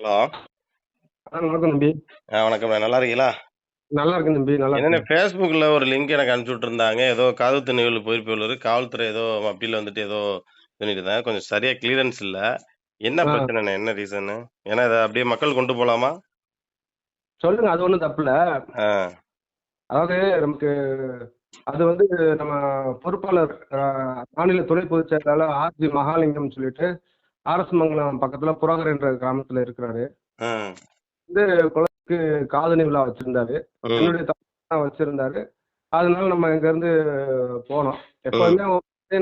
Hello. வணக்கம் தம்பி. வணக்கம் நல்லா இருக்கீங்களா? நல்லா இருக்கேன் தம்பி. நல்லா என்னென்ன ஃபேஸ்புக்கில் ஒரு லிங்க் எனக்கு அனுப்பிச்சு விட்டுருந்தாங்க ஏதோ காதுத்து நிகழ்வு போயிருப்பவர் காவல்துறை ஏதோ அப்பீல் வந்துட்டு ஏதோ பண்ணிட்டு இருந்தாங்க. கொஞ்சம் சரியா கிளியரன்ஸ் இல்லை. என்ன ஆ. பிரச்சனைண்ணே என்ன ரீசனு ஏன்னா இதை அப்படியே மக்கள் கொண்டு போகலாமா சொல்லுங்க. அது ஒன்றும் தப்பு இல்லை. அதாவது நமக்கு அது வந்து நம்ம பொறுப்பாளர் மாநில துணை பொதுச் செயலாளர் ஆர்ஜி மகாலிங்கம் சொல்லிட்டு ஆர்எஸ் மங்கலம் பக்கத்துல புறகர் என்ற கிராமத்துல இருக்கிறாரு. வந்து குழந்தைக்கு காதணி விழா வச்சிருந்தாரு. என்னுடைய தம்பி வச்சிருந்தாரு. அதனால நம்ம இங்க இருந்து போனோம் எப்பவுமே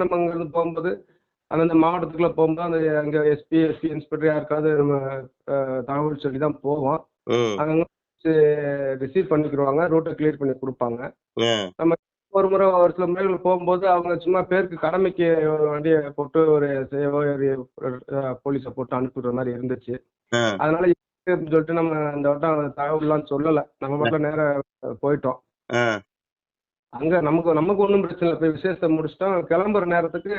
நம்ம இங்க இருந்து போகும்போது அந்தந்த மாவட்டத்துக்குள்ள போகும்போது அந்த அங்க எஸ்பி எஸ்பி இன்ஸ்பெக்டர் யாருக்காவது நம்ம தகவல் சொல்லி தான் போவோம் அங்க ரிசீவ் பண்ணிக்கிடுவாங்க. ரூட்டை கிளியர் பண்ணி கொடுப்பாங்க. ஆ ஒரு முறை ஒரு சில முறைகள் போகும்போது அவங்க சும்மா பேருக்கு கடமைக்கு ஒரு வண்டியை போட்டு ஒரு போலீஸை போட்டு அனுப்பிடுற மாதிரி இருந்துச்சு. அதனால சொல்லிட்டு நம்ம இந்த வட்டம் தகவல்லாம் சொல்லல. நம்ம மட்டும் நேரா போயிட்டோம். அங்க நமக்கு நமக்கு ஒன்றும் பிரச்சனை இல்லை. போய் விசேஷத்தை முடிச்சிட்டோம். கிளம்புற நேரத்துக்கு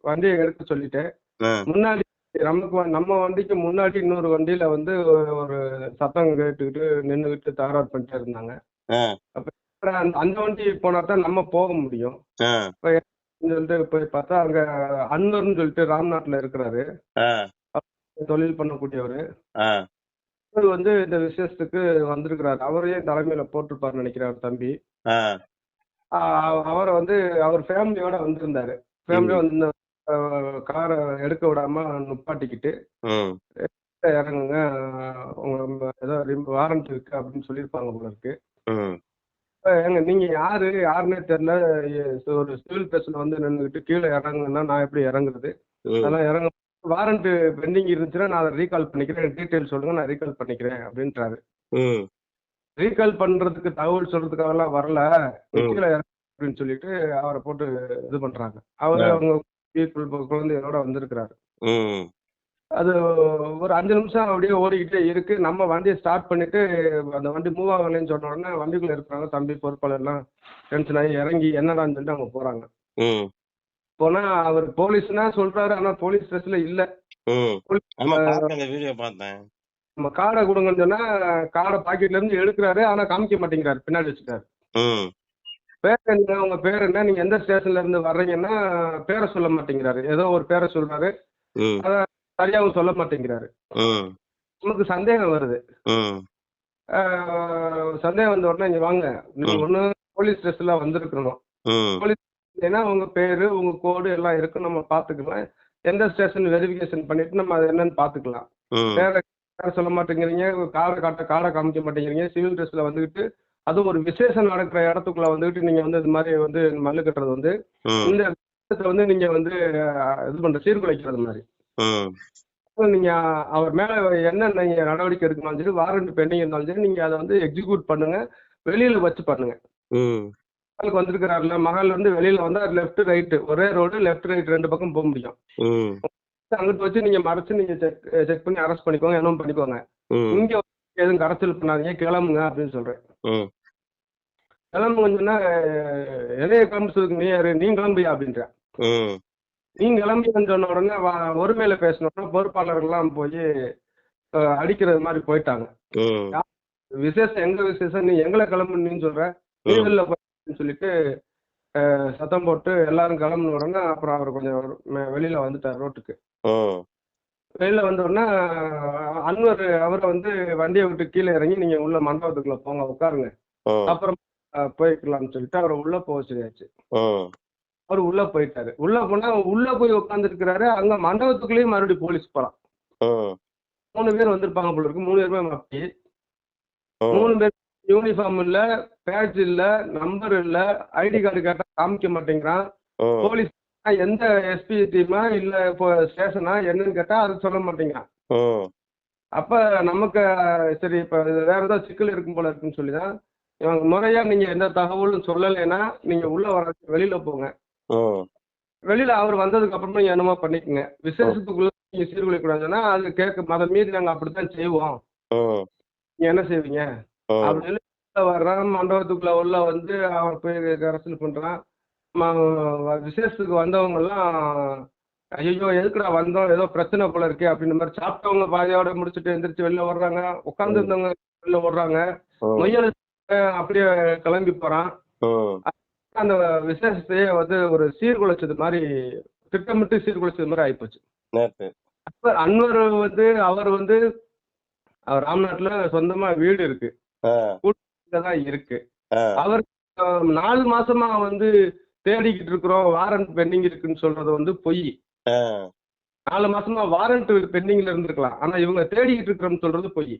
வண்டியை எடுக்க சொல்லிட்டேன். முன்னாடி நமக்கு நம்ம வண்டிக்கு முன்னாடி இன்னொரு வண்டியில வந்து ஒரு சத்தம் கேட்டுக்கிட்டு நின்றுக்கிட்டு தகராறு பண்ணிட்டே இருந்தாங்க. ஆ. அப்புறம் அந்த- வண்டி போனா தான் நம்ம போக முடியும். சொல்லிட்டு போய் பார்த்தா அங்க அன்வர்னு சொல்லிட்டு ராம்நாட்ல இருக்கிறாரு. தொழில் பண்ணக்கூடியவர். அவர் வந்து இந்த விசேஷத்துக்கு வந்திருக்கிறாரு. அவரையே தலைமையில போட்டிருப்பாருன்னு நினைக்கிறார் தம்பி. அவரை வந்து அவர் ஃபேமிலியோட வந்திருந்தாரு. ஃபேமிலியோட வந்து காரை எடுக்க விடாம நிப்பாட்டிக்கிட்டு இறங்குங்க. உங்க ஏதோ வாரண்ட் இருக்கு அப்படின்னு சொல்லியிருப்பாங்க இப்ப ஏங்க நீங்க யாரு யாருன்னே தெரியல எ- ஒரு சிவில் பேஸ்ல வந்து நின்றுக்கிட்டு கீழே இறங்குன்னா நான் எப்படி இறங்குறது? அதெல்லாம் இறங்க வாரண்ட் பெண்டிங் இருந்துச்சுன்னா நான் அதை ரீகால் பண்ணிக்கிறேன். டீட்டெயில் சொல்லுங்க நான் ரீகால் பண்ணிக்கிறேன் அப்படின்றாரு. ரீகால் பண்றதுக்கு தகவல் சொல்றதுக்காகலாம் வரல. நீ ம். கீழே இறங்கு அப்படின்னு சொல்லிட்டு அவரை போட்டு இது பண்றாங்க. அவர். அவங்க குழந்தைகளோட வந்திருக்கிறாரு. அது ஒரு அஞ்சு நிமிஷம் அப்படியே ஓடிக்கிட்டே இருக்கு. நம்ம வண்டியை ஸ்டார்ட் பண்ணிட்டு அந்த வண்டி மூவ் ஆகலைன்னு சொன்ன உடனே வண்டிக்குள்ள இருக்கிறாங்க தம்பி பொறுப்பாளர் எல்லாம் டென்ஷன் ஆகி இறங்கி என்னடான்னு சொல்லிட்டு அவங்க போறாங்க. போனா அவர் போலீஸ்னா சொல்றாரு ஆனா போலீஸ் ட்ரெஸ்ல இல்ல. நம்ம கார்டை கொடுங்கன்னு சொன்னா கார்டை பாக்கெட்ல இருந்து எடுக்கிறாரு ஆனா காமிக்க மாட்டேங்கிறாரு பின்னாடி வச்சுட்டாரு பேர் என்ன உங்க பேர் என்ன நீங்க எந்த ஸ்டேஷன்ல இருந்து வர்றீங்கன்னா பேரை சொல்ல மாட்டேங்கிறாரு. ஏதோ ஒரு பேரை சொல்றாரு. சரியாவும் சொல்ல மாட்டேங்கிறாரு. நமக்கு சந்தேகம் வருது. சந்தேகம் வந்த உடனே இங்க வாங்க. நீங்க. ஒண்ணு போலீஸ் ஸ்டேஷன்ல வந்திருக்கணும். ம் ஏன்னா உங்க பேரு உங்க கோடு எல்லாம் இருக்கு நம்ம பாத்துக்கலாம். எந்த ஸ்டேஷன் வெரிஃபிகேஷன் பண்ணிட்டு நம்ம அது என்னன்னு பாத்துக்கலாம். வேற வேற சொல்ல மாட்டேங்கிறீங்க? காரை காட்ட காரை காமிக்க மாட்டேங்கிறீங்க. சிவில் ட்ரெஸ்ல வந்துகிட்டு அது ஒரு விசேஷம் நடக்கிற இடத்துக்குள்ள வந்துகிட்டு நீங்க வந்து இது மாதிரி வந்து மல்லு கட்டுறது வந்து இந்த வந்து நீங்க வந்து இது பண்ற சீர்குலைக்கிறது மாதிரி. நீங்க அவர் மேல என்ன நீங்க நடவடிக்கை எடுக்கணும் சரி வாரண்ட் பெண்டிங் இருந்தாலும் சரி நீங்க அதை வந்து எக்ஸிக்யூட் பண்ணுங்க. வெளியில வச்சு பண்ணுங்க. மகளுக்கு வந்திருக்கிறாருல மகள் வந்து வெளியில வந்தா லெஃப்ட் ரைட் ஒரே ரோடு லெஃப்ட் ரைட் ரெண்டு பக்கம் போக முடியும். அங்கிட்டு வச்சு நீங்க மறைச்சு நீங்க செக் செக் பண்ணி அரெஸ்ட் பண்ணிக்கோங்க என்ன பண்ணிக்கோங்க. இங்க எதுவும் கரைச்சல் பண்ணாதீங்க கிளம்புங்க அப்படின்னு சொல்றேன். சொன்னா அஹ், எதைய கிளம்பு சொல்லுங்க நீ நீ கிளம்பியா அப்படின்றேன். ம் நீ கிளம்பியான்னு சொன்ன உடனே ஒருமையில பேசணும்னா பொறுப்பாளர்கள்லாம் போய் அடிக்கிறது மாதிரி போயிட்டாங்க. விசேஷம் எங்க விசேஷம்? நீ எங்களை கிளம்புன்னு சொல்ற. போன்னு சொல்லிட்டு சத்தம் போட்டு எல்லாரும் கிளம்புன உடனே அப்புறம் அவர் கொஞ்சம் வெளியில வந்துட்டார் ரோட்டுக்கு. வெளியில வந்த உடனே அஹ், அன்வர் அவரை வந்து வண்டியை விட்டு கீழே இறங்கி நீங்க உள்ள மண்டபத்துக்குள்ள போங்க உட்காருங்க. அப்புறம் போய்க்கலாம்னு சொல்லிட்டு அவரை உள்ள போக சொல்லியாச்சு. அவர் உள்ள போயிட்டாரு. உள்ள போனா உள்ள போய் உட்காந்துருக்கிறாரு அங்க மண்டபத்துக்குள்ளேயும் மறுபடியும் போலீஸ் போறான். ம் மூணு பேர் வந்திருப்பாங்க போல இருக்கு. மூணு பேருமே மப்பி மூணு பேர் யூனிஃபார்ம் இல்ல பேட்ச் இல்ல நம்பர் இல்ல ஐடி கார்டு கேட்டா காமிக்க மாட்டேங்கிறான். போலீஸ் எந்த எஸ்பி டீமா இல்ல இப்போ ஸ்டேஷனா என்னன்னு கேட்டா அது சொல்ல மாட்டேங்கிறான். அப்ப நமக்கு சரி இப்ப வேற ஏதாவது சிக்கல் இருக்கும் போல இருக்குன்னு சொல்லிதான் இவங்க முறையா நீங்க எந்த தகவலும் சொல்லலைன்னா நீங்க உள்ள வர வெளியில போங்க. வெளியில அவர் வந்ததுக்கு அப்புறமா என்னமோ பண்ணிக்கங்க. விசேஷத்துக்குள்ள நீங்க சீர்குலைக்கூடாதுன்னா அது கேட்க அதை மீறி நாங்க அப்படித்தான் செய்வோம். நீங்க என்ன செய்வீங்க? ம் அப்படி சொல்லி உள்ள வர்றான் மண்டபத்துக்குள்ள உள்ள வந்து அவர் போய் அரசியல் பண்றான். விசேஷத்துக்கு வந்தவங்க எல்லாம் ஐயோ எதுக்குடா வந்தோம்? ஏதோ பிரச்சனை போல இருக்கே அப்படின்ற மாதிரி சாப்பிட்டவங்க பாதியோட முடிச்சுட்டு எந்திரிச்சு வெளில வர்றாங்க. உட்கார்ந்து இருந்தவங்க வெளில வர்றாங்க ம், மொய்யல் அப்படியே கிளம்பி போறான். அந்த விசேஷத்தையே வந்து ஒரு சீர்குலைச்சது மாதிரி திட்டமிட்டு சீர்குலைச்சது மாதிரி ஆயிப்போச்சு. அப்ப அன்வர் வந்து அவர் வந்து ராம்நாட்ல சொந்தமா வீடு இருக்கு. தான் இருக்கு. அவர் நாலு மாசமா வந்து தேடிக்கிட்டு இருக்கிறோம் வாரண்ட் பெண்டிங் இருக்குன்னு சொல்றது வந்து பொய். நாலு மாசமா வாரண்ட் பெண்டிங்ல இருந்திருக்கலாம். ஆனா இவங்க தேடிக்கிட்டு இருக்கிறோம்னு சொல்றது பொய்.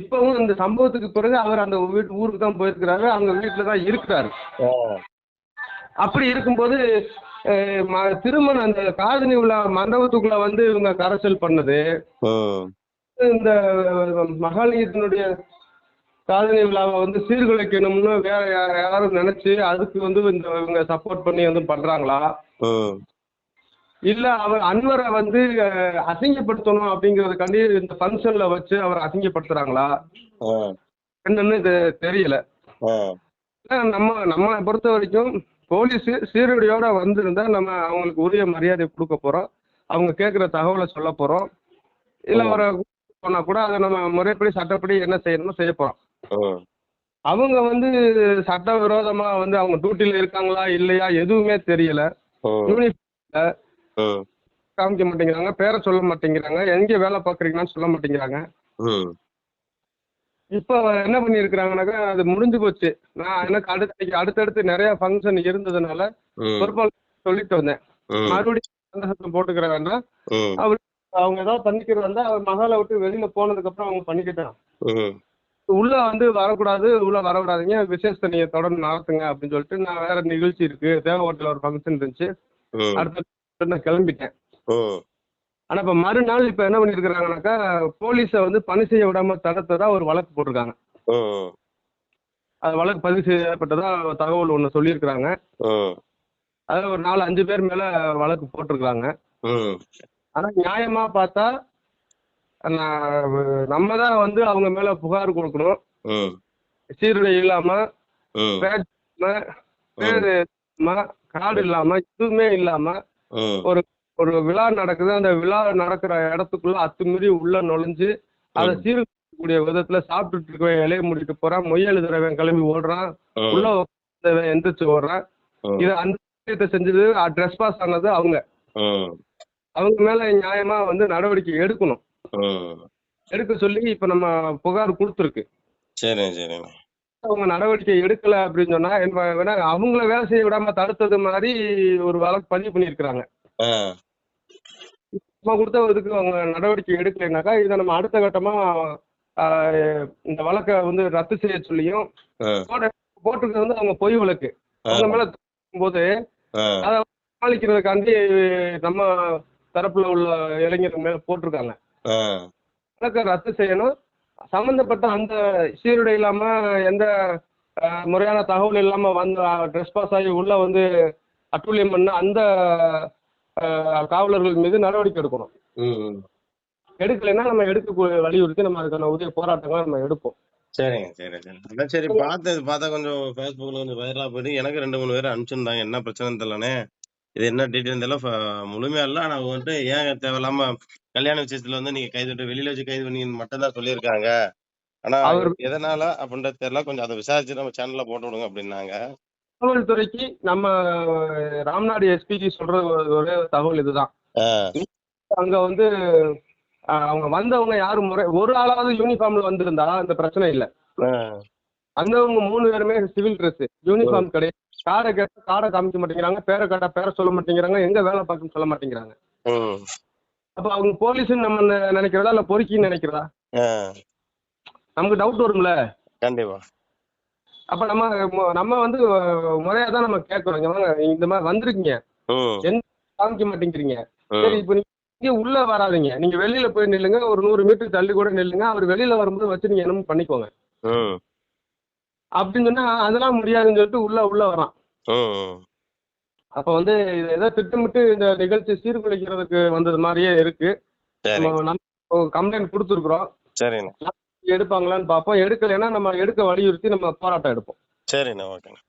இப்பவும் இந்த சம்பவத்துக்கு பிறகு அவர் அந்த வீட்டு ஊருக்கு தான் போயிருக்கிறாரு. அவங்க வீட்டுல தான் இருக்கிறாரு. அப்படி இருக்கும்போது திருமணம் அந்த காதணி விழா மண்டபத்துக்குள்ள வந்து இவங்க கரைசல் பண்ணது. இந்த மகாலிங்கத்தினுடைய காதணி விழாவை வந்து சீர்குலைக்கணும்னு வேற யாரும் நினைச்சு அதுக்கு வந்து இந்த இவங்க சப்போர்ட் பண்ணி வந்து பண்றாங்களா? இல்ல அவர் அன்வரை வந்து அசிங்கப்படுத்தணும் அப்படிங்கறதுக்காண்டி இந்த ஃபங்க்ஷன்ல வச்சு அவரை அசிங்கப்படுத்துறாங்களா? என்னன்னு இது தெரியல. நம்ம நம்ம பொறுத்த வரைக்கும் போலீஸ் சீருடையோட வந்திருந்தா நம்ம அவங்களுக்கு உரிய மரியாதை கொடுக்க போறோம். அவங்க கேட்குற தகவலை சொல்ல போறோம். இல்ல. அவரை போனா கூட அதை நம்ம முறைப்படி சட்டப்படி என்ன செய்யணுமோ செய்ய போறோம். அவங்க வந்து சட்டவிரோதமா வந்து அவங்க டியூட்டில இருக்காங்களா இல்லையா எதுவுமே தெரியல. யூனிஃபார்ம் காமிக்க மாட்டேங்கிறாங்க பேரை சொல்ல மாட்டேங்கிறாங்க எங்க வேலை பார்க்குறீங்கன்னு சொல்ல மாட்டேங்கிறாங்க. இப்போ என்ன பண்ணியிருக்கிறாங்கனாக்கா அது முடிஞ்சு போச்சு. நான் எனக்கு அடுத்த அடுத்தடுத்து நிறைய ஃபங்க்ஷன் இருந்ததுனால ம், பொறுப்பாளர் சொல்லிட்டு வந்தேன். மறுபடியும் சந்தோஷத்தை போட்டுக்கிற வேண்டாம் அவர் அவங்க ஏதாவது பண்ணிக்கிறது வந்தா அவர் மகாலை விட்டு வெளியில போனதுக்கு அப்புறம் அவங்க பண்ணிக்கிட்டான் உள்ள வந்து வரக்கூடாது உள்ள வரக்கூடாதீங்க விசேஷத்தை நீங்க தொடர்ந்து நடத்துங்க அப்படின்னு சொல்லிட்டு நான் வேற நிகழ்ச்சி இருக்கு. தேவ ஹோட்டல் ஒரு ஃபங்க்ஷன் இருந்துச்சு. அடுத்த நான் கிளம்பிட்டேன். ஆனா இப்ப மறுநாள் இப்ப என்ன பண்ணிருக்கிறாங்கனாக்கா போலீஸை வந்து பணி செய்ய விடாம தடுத்ததா ஒரு வழக்கு போட்டிருக்காங்க. அது வழக்கு பதிவு செய்யப்பட்டதா தகவல் ஒன்று சொல்லியிருக்கிறாங்க. ம், அதில் ஒரு நாலு அஞ்சு பேர் மேல வழக்கு போட்டிருக்காங்க ஆனா நியாயமா பார்த்தா நம்ம தான் வந்து அவங்க மேல புகார் கொடுக்கணும். சீருடை இல்லாம பேரு இல்லாம கார்டு இல்லாம எதுவுமே இல்லாம ஒரு ஒரு விழா நடக்குது. அந்த விழா நடக்கிற இடத்துக்குள்ள அத்துமீறி உள்ள நுழைஞ்சு அதை. சீர்கூடிய விதத்துல சாப்பிட்டுட்டு இருக்கவன் இலைய முடிக்க போறான். மொய் எழுதுறவன் கிளம்பி ஓடுறான். உள்ள எந்திரிச்சு ஓடுறான். இது அந்த விஷயத்தை செஞ்சது ட்ரெஸ் பாஸ் ஆனது அவங்க. அவங்க மேல நியாயமா வந்து நடவடிக்கை எடுக்கணும். எடுக்க சொல்லி இப்ப நம்ம புகார் கொடுத்துருக்கு. சரிங்க சரிங்க. அவங்க நடவடிக்கை எடுக்கல அப்படின்னு சொன்னா என்ன அவங்கள வேலை செய்ய விடாம தடுத்தது மாதிரி ஒரு வழக்கு பதிவு பண்ணியிருக்கிறாங்க. நம்ம கொடுத்த இதுக்கு அவங்க நடவடிக்கை எடுக்கலைனாக்கா இதை நம்ம அடுத்த கட்டமா இந்த வழக்கை வந்து ரத்து செய்ய சொல்லியும் போட்டிருக்கிறது வந்து அவங்க பொய் வழக்கு. அவங்க மேல போது அதை சமாளிக்கிறதுக்காண்டி நம்ம தரப்புல உள்ள இளைஞர்கள் மேல போட்டிருக்காங்க. வழக்கை ரத்து செய்யணும். சம்பந்தப்பட்ட அந்த சீருடை இல்லாம எந்த முறையான தகவல் இல்லாம வந்து ட்ரெஸ் பாஸ் ஆகி உள்ள வந்து அட்டூழியம் பண்ண அந்த காவலர்கள் மீது நடவடிக்கை எடுக்கணும். எடுக்கலைன்னா நம்ம எடுக்க வலியுறுத்தி நம்ம அதுக்கான உதவி போராட்டங்களை நம்ம எடுப்போம். சரிங்க சரி சரி சரி பார்த்தது பார்த்தா கொஞ்சம் ஃபேஸ்புக்கில் கொஞ்சம் வைரலாக போயிட்டு எனக்கு ரெண்டு மூணு பேர் அனுப்பிச்சிருந்தாங்க. என்ன பிரச்சனைன்னு தெரியலனே இது என்ன டீட்டெயில் தெரியல ஃப- முழுமையா இல்லை. ஆனால் அவங்க வந்துட்டு ஏன் தேவையில்லாம கல்யாண விஷயத்துல வந்து நீங்க கைது விட்டு வெளியில வச்சு கைது பண்ணி மட்டும் தான் சொல்லியிருக்காங்க. ஆனா அவர் எதனால அப்படின்றது தெரியல. கொஞ்சம் அதை விசாரிச்சு நம்ம சேனல்ல போட்டு விடுங்க அப்படின்னாங்க. காவல்துறைக்கு நம்ம ராம்நாடு எஸ்பிக்கு சொல்ற ஒரு- தகவல் இதுதான். அங்க வந்து அவங்க வந்தவங்க யாரும் முறை ஒரு ஆளாவது யூனிஃபார்ம்ல வந்திருந்தா இந்த பிரச்சனை இல்லை. ஆ, வந்தவங்க மூணு பேருமே சிவில் ட்ரெஸ் யூனிஃபார்ம் கிடையாது. காரை கேட்டா காரை காமிக்க மாட்டேங்கிறாங்க பேரை கேட்டா பேரை சொல்ல மாட்டேங்கிறாங்க எங்க வேலை பார்க்கணும்னு சொல்ல மாட்டேங்கிறாங்க. அப்ப அவங்க போலீஸ்னு நம்ம நினைக்கிறதா இல்ல பொறுக்கின்னு நினைக்கிறதா? நமக்கு டவுட் வரும்ல? கண்டிப்பா. அப்ப நம்ம நம்ம வந்து முறையா தான் நம்ம கேட்கறோம் இந்த மாதிரி வந்திருக்கீங்க. எந்த காமிக்க மாட்டேங்கிறீங்க? சரி இப்போ நீங்க உள்ள வராதீங்க. நீங்க வெளியில போய் நில்லுங்க ஒரு நூறு மீட்டர் தள்ளி கூட நில்லுங்க. அவர் வெளியில வரும்போது வச்சு நீங்க என்னமோ பண்ணிக்கோங்க. அப்படின்னு சொன்னா அதெல்லாம் முடியாதுன்னு சொல்லிட்டு உள்ள உள்ள வரான். அப்ப வந்து இது ஏதோ திட்டமிட்டு இந்த நிகழ்ச்சி சீர்குலைக்கிறதுக்கு வந்தது மாதிரியே இருக்கு. கம்ப்ளைண்ட் கொடுத்துருக்குறோம். சரிண்ணே. எடுப்பாங்களான்னு பார்ப்போம். எடுக்கலைன்னா நம்ம எடுக்க வலியுறுத்தி நம்ம போராட்டம் எடுப்போம். சரிண்ணே ஓகேண்ணே.